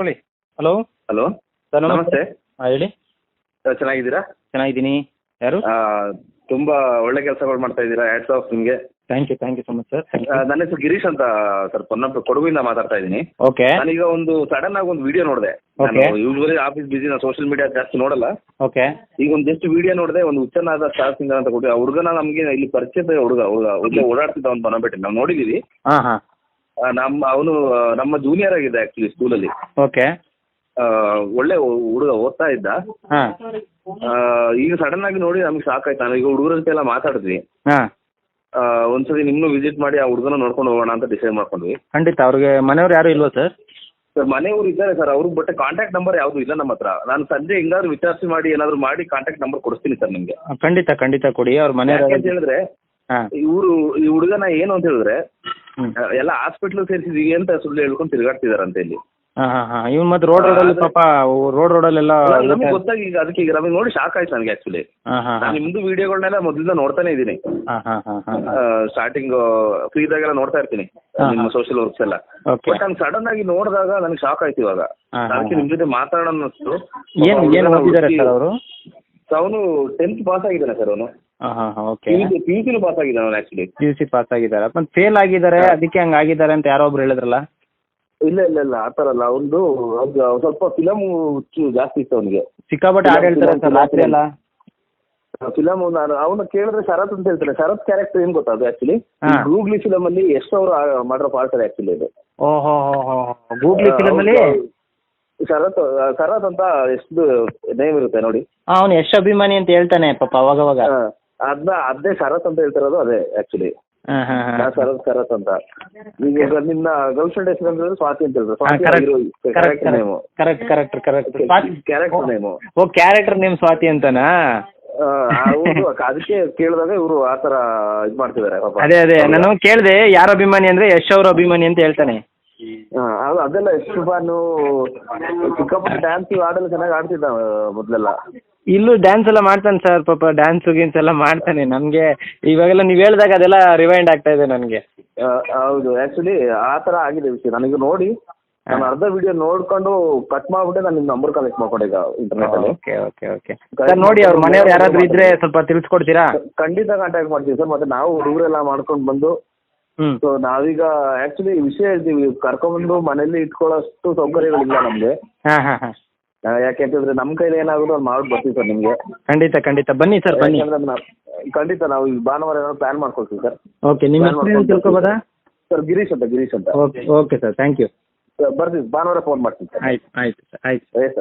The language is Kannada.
ಹೇಳಿ. ಹಲೋ ಹಲೋ ಸರ್ ನಮಸ್ತೆ. ಹಾಂ ಹೇಳಿ. ಚೆನ್ನಾಗಿದ್ದೀರಾ? ಚೆನ್ನಾಗಿದ್ದೀನಿ. ಯಾರು? ಆ, ತುಂಬಾ ಒಳ್ಳೆ ಕೆಲಸಗಳು ಮಾಡ್ತಾ ಇದ್ದೀರಾ ಹ್ಯಾಟ್ಸ್ ಆಫ್ ನಿಮಗೆ. Thank you thank you so much sir ನನ್ನ ಹೆಸರು ಗಿರೀಶ್ ಅಂತ ಸರ್ ಪೊನ್ನಪ್ಪ ಕೊಡಗಿಂದ ಮಾತಾಡ್ತಾ ಇದ್ದೀನಿ. ಓಕೆ ನಾನೀಗ ಒಂದು ಸಡನ್ ಆಗಿ ಒಂದು ವಿಡಿಯೋ ನೋಡಿದೆ. Okay. ಯೂಶ್ವಲಿ ಆಫೀಸ್ ಬಿಸಿ ನಾನು ಸೋಷಿಯಲ್ ಮೀಡಿಯಾ ಜಾಸ್ತಿ ನೋಡಲ್ಲ. ಓಕೆ ಈಗ ಒಂದು ಜಸ್ಟ್ ವಿಡಿಯೋ ನೋಡಿದೆ ಒಂದು ಉಚ್ಚನಾದ ಸ್ಟಾರ್ ಸಿಂಗರ್ ಅಂತ ಕೊಟ್ಟು ಆ ಹುಡುಗನ ನಮಗೆ ಇಲ್ಲಿ ಪರಿಚಯ ಹುಡುಗ ಹುಡುಗ ಹುಡುಗ ಓಡಾಡ್ತಿದ್ದ ಅವ್ನು ಬನಬೆಟ್ಟೆ ನಾವು ನೋಡಿದೀವಿ. ಹಾಂ ಹಾಂ. ನಮ್ಮ ಅವನು ನಮ್ಮ ಜೂನಿಯರ್ ಆಗಿದೆ ಆಕ್ಚುಲಿ ಸ್ಕೂಲಲ್ಲಿ ಓಕೆ ಒಳ್ಳೆ ಹುಡುಗ ಓದ್ತಾ ಇದ್ದ. ಹಾಂ. ಆ, ಈಗ ಸಡನ್ ಆಗಿ ನೋಡಿ ನಮ್ಗೆ ಸಾಕಾಯ್ತು. ನಾನು ಈಗ ಹುಡುಗರ ಜೊತೆ ಎಲ್ಲ ಮಾತಾಡಿದ್ವಿ. ಹಾಂ. ಆ, ಒಂದ್ಸತಿ ನಿಮ್ಮನ್ನು ವಿಸಿಟ್ ಮಾಡಿ ಆ ಹುಡುಗನ ನೋಡ್ಕೊಂಡು ಹೋಗೋಣ ಅಂತ ಡಿಸೈಡ್ ಮಾಡ್ಕೊಂಡ್ವಿ. ಖಂಡಿತ. ಅವ್ರಿಗೆ ಮನೆಯವ್ರು ಯಾರು ಇಲ್ವಾ ಸರ್? ಸರ್ ಮನೆಯವರು ಇದ್ದಾರೆ ಸರ್. ಅವ್ರಿಗೆ ಬಟ್ ಕಾಂಟ್ಯಾಕ್ಟ್ ನಂಬರ್ ಯಾವುದು ಇಲ್ಲ ನಮ್ಮ ಹತ್ರ. ನಾನು ಸಂಜೆ ಹೆಂಗಾದ್ರು ವಿಚಾರಿಸಿ ಮಾಡಿ ಏನಾದ್ರು ಮಾಡಿ ಕಾಂಟ್ಯಾಕ್ಟ್ ನಂಬರ್ ಕೊಡಿಸ್ತೀನಿ ಸರ್ ನಿಮ್ಗೆ. ಖಂಡಿತ ಖಂಡಿತ ಕೊಡಿ. ಅವ್ರ ಯಾಕೆ ಮನೆಯವ್ರು ಅಂತ ಹೇಳಿದ್ರೆ ಇವರು ಈ ಹುಡುಗನ ಏನು ಅಂತ ಹೇಳಿದ್ರೆ ಎಲ್ಲ ಹಾಸ್ಪಿಟ್ಲ್ ಸೇರಿಸಿದೀವಿ ಅಂತ ಸುಳ್ಳು ಹೇಳ್ಕೊಂಡು ತಿರುಗಾಡ್ತಿದಾರಂತೆ ಇಲ್ಲಿ. ಇವ್ ಮತ್ತೆ ರೋಡ್ ರೋಡಲ್ಲಿ ಪಾಪ ರೋಡ್ ರೋಡಲ್ಲೆಲ್ಲ ನಮಗೆ ಗೊತ್ತಾಗಿ ಈಗ ಅದಕ್ಕೆ ಈಗ ನಮಗೆ ನೋಡಿ ಶಾಕ್ ಆಯ್ತು ನನಗೆ ಆಕ್ಚುಲಿ ನಾನು ನಿಮ್ದು ವಿಡಿಯೋಗಳನ್ನೆಲ್ಲ ಮೊದಲಿಂದ ನೋಡ್ತಾನೆ ಇದ್ದೀನಿ. ಸ್ಟಾರ್ಟಿಂಗ್ ಫ್ರೀ ಇದ್ದಾಗೆಲ್ಲ ನೋಡ್ತಾ ಇರ್ತೀನಿ ನಿಮ್ಮ. ಸೋಷಿಯಲ್ ವರ್ಕ್ಸ್ ಎಲ್ಲ. ಬಟ್ ನಂಗೆ ಸಡನ್ ಆಗಿ ನೋಡಿದಾಗ ನನಗೆ ಶಾಕ್ ಆಯ್ತು ಇವಾಗ. ಅದಕ್ಕೆ ನಿಮ್ ಜೊತೆ ಮಾತಾಡೋಣ ಅನ್ನಿಸ್ತು. ಅವನು ಟೆಂತ್ ಪಾಸ್ ಆಗಿದ್ದಾನೆ ಸರ್ ಅವನು. ಹಾಂ ಓಕೆ ಪಿ ಪಾಸ್ ಆಗಿದ್ದಾನೆ ಅವನು actually P U C pass ಆಗಿದ್ದಾರೆ ಮತ್ತೆ ಫೇಲ್ ಆಗಿದ್ದಾರೆ ಅದಕ್ಕೆ ಹಂಗೆ ಆಗಿದ್ದಾರೆ ಅಂತ ಯಾರೋ ಒಬ್ರು ಹೇಳಿದ್ರಲ್ಲ? ಇಲ್ಲ ಇಲ್ಲ ಇಲ್ಲ ಆ ಥರ ಅಲ್ಲ. ಅವನದು ಸ್ವಲ್ಪ ಫಿಲಮ್ ಜಾಸ್ತಿ ಇತ್ತು ಅವನಿಗೆ. ಸಿಕ್ಕಾಪಟ್ಟೆ ಹಾಡು ಹೇಳ್ತಾರೆ ರಾತ್ರಿ ಎಲ್ಲ? ಫಿಲಮ್ ನಾನು ಅವನು ಕೇಳಿದ್ರೆ ಶರತ್ ಅಂತ ಹೇಳ್ತಾರೆ. ಶರತ್ ಕ್ಯಾರೆಕ್ಟರ್ ಏನ್ ಗೊತ್ತಾ ಅದು ಆಕ್ಚುಲಿ ಗೂಗ್ಲಿ ಫಿಲಮ್ ಅಲ್ಲಿ ಎಷ್ಟು ಅವರು ಮಾಡಿರೋ ಪಾರ್ಟ್ ಆಕ್ಚುಲಿ ಇದು. ಓಹೋ ಗೂಗ್ಲಿ ಫಿಲಮಲ್ಲಿ ಶರತ್ ಶರತ್ ಅಂತ ಎಷ್ಟು ನೇಮ್ ಇರುತ್ತೆ ನೋಡಿ. ಅವನು ಎಷ್ಟು ಅಭಿಮಾನಿ ಅಂತ ಹೇಳ್ತಾನೆ ಪಾಪ ಅವಾಗ ಅವಾಗ ಅದ್ನ ಅದೇ ಶರತ್ ಅಂತ ಹೇಳ್ತಿರೋದು ಅದೇ ಆಕ್ಚುಲಿ ಶರತ್ ಶರತ್ ಅಂತ. ಈಗ ನಿನ್ನ ಗರ್ಲ್ ಫ್ರೆಂಡ್ ಹೆಸರು ಸ್ವಾತಿ ಅಂತ ಹೇಳಿದ್ರು Swathi correct name correct correct correct character name oh character name Swathi ಅಂತನಾ? ಹೌದು ಅದಕ್ಕೆ ಕೇಳಿದಾಗ ಇವರು ಆ ತರ ಇದ್ ಮಾಡ್ತಿದ್ದಾರೆ ಅದೇ ಅದೇ. ನಾನು ಕೇಳಿದೆ ಯಾರ ಅಭಿಮಾನಿ ಅಂದ್ರೆ ಯಶ್ ಅವ್ರ ಅಭಿಮಾನಿ ಅಂತ ಹೇಳ್ತಾನೆ. ಅದೆಲ್ಲ ಯಶ್ ಬಾನು ಚಿಕ್ಕಪ್ಪನ ಡ್ಯಾನ್ಸ್ ಆಡಲು ಚೆನ್ನಾಗಿ ಆಡ್ತಿದ್ದ ಮೊದ್ಲೆಲ್ಲ. ಇಲ್ಲೂ ಡ್ಯಾನ್ಸ್ ಎಲ್ಲ ಮಾಡ್ತಾನೆ ಸರ್ ಪಾಪ ಡ್ಯಾನ್ಸ್ ಗೀನ್ಸ್ ಎಲ್ಲ ಮಾಡ್ತಾನೆ. ನಮಗೆ ಇವಾಗೆಲ್ಲ ನೀವು ಹೇಳಿದಾಗ ಅದೆಲ್ಲ ರಿವೈಂಡ್ ಆಗ್ತಾ ಇದೆ ನನಗೆ. ಹೌದು. ಆಕ್ಚುಲಿ ಆ ತರ ಆಗಿದೆ ವಿಷಯ. ನನಗೆ ನೋಡಿ ನಾನು ಅರ್ಧ ವಿಡಿಯೋ ನೋಡ್ಕೊಂಡು ಕಟ್ ಮಾಡ್ಬಿಟ್ಟೆ ನಾನು ನಿಮ್ ನಂಬರ್ ಕಲೆಕ್ಟ್ ಮಾಡ್ಕೊಂಡೆ ಈಗ ಇಂಟರ್ನೆಟ್ ಅಲ್ಲಿ. Okay okay okay. ಸರ್ ನೋಡಿ ಅವ್ರ ಮನೆಯವ್ರು ಯಾರಾದ್ರೂ ಇದ್ರೆ ಸ್ವಲ್ಪ ತಿಳಿಸ್ಕೊಡ್ತೀರಾ? ಖಂಡಿತ ಕಾಂಟ್ಯಾಕ್ಟ್ ಮಾಡ್ತೀವಿ ಸರ್ ಮತ್ತೆ ನಾವು ಹುಡುಗರೆಲ್ಲ ಮಾಡ್ಕೊಂಡು ಬಂದು ಹ್ಞೂ ಸೊ ನಾವೀಗ ಆಕ್ಚುಲಿ ವಿಷಯ ಹೇಳ್ತೀವಿ. ಕರ್ಕೊಂಡ್ಬಂದು ಮನೇಲಿ ಇಟ್ಕೊಳ್ಳೋಷ್ಟು ಸೌಕರ್ಯಗಳಿಲ್ಲ ನಮ್ಗೆ. ಹಾಂ ಹಾಂ ಹಾಂ. ಆ, ಯಾಕೆಂತಂದ್ರೆ ನಮ್ಮ ಕೈಲಿ ಏನಾಗುತ್ತೋ ಅದು ಮಾಡಿ ಬರ್ತೀವಿ ಸರ್ ನಿಮ್ಗೆ. ಖಂಡಿತ ಖಂಡಿತ. ಬನ್ನಿ ಸರ್ ಬನ್ನಿ. ಯಾಕಂದ್ರೆ ನಾವ್- ಖಂಡಿತ ನಾವು ಈ ಭಾನುವಾರ ಏನಾದ್ರು ಪ್ಲಾನ್ ಮಾಡ್ಕೊಳ್ತೀವಿ ಸರ್. ಓಕೆ ನಿಮ್ಮ ಹೆಸರು ಏನು ತಿಳ್ಕೊಬೋದಾ? ಸರ್ ಗಿರೀಶ್ ಅಂತ ಗಿರೀಶ್ ಅಂತ. Okay okay sir thank you ಬರ್ತೀವಿ ಭಾನುವಾರ ಫೋನ್ ಮಾಡ್ತೀನಿ ಸರ್. ಆಯ್ತು ಆಯ್ತು ಸರ್. ಆಯ್ತು. ಸರ್.